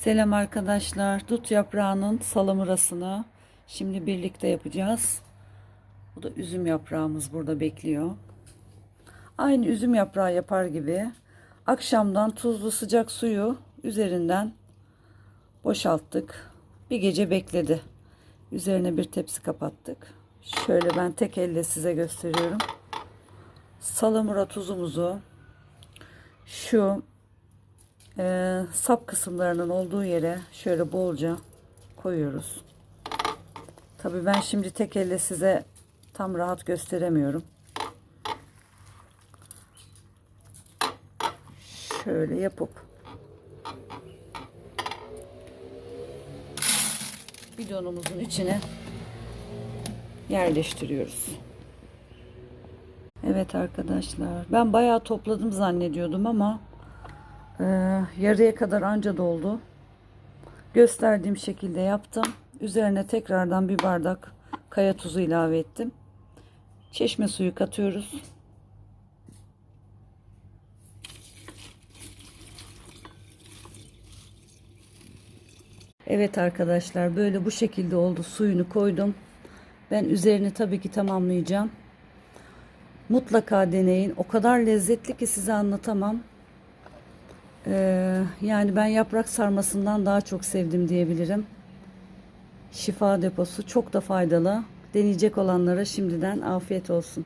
Selam arkadaşlar. Dut yaprağının salamurasını şimdi birlikte yapacağız. Bu da üzüm yaprağımız burada bekliyor. Aynı üzüm yaprağı yapar gibi akşamdan tuzlu sıcak suyu üzerinden boşalttık. Bir gece bekledi. Üzerine bir tepsi kapattık. Şöyle ben tek elle size gösteriyorum. Salamura tuzumuzu şu e, sap kısımlarının olduğu yere şöyle bolca koyuyoruz. Tabii ben şimdi tek elle size tam rahat gösteremiyorum. Şöyle yapıp bidonumuzun içine yerleştiriyoruz. Evet arkadaşlar ben bayağı topladım zannediyordum ama ee, yarıya kadar anca doldu. Gösterdiğim şekilde yaptım. Üzerine tekrardan bir bardak kaya tuzu ilave ettim. Çeşme suyu katıyoruz. Evet arkadaşlar böyle bu şekilde oldu. Suyunu koydum. Ben üzerini tabii ki tamamlayacağım. Mutlaka deneyin. O kadar lezzetli ki size anlatamam. Ee, yani ben yaprak sarmasından daha çok sevdim diyebilirim. Şifa deposu çok da faydalı. Deneyecek olanlara şimdiden afiyet olsun.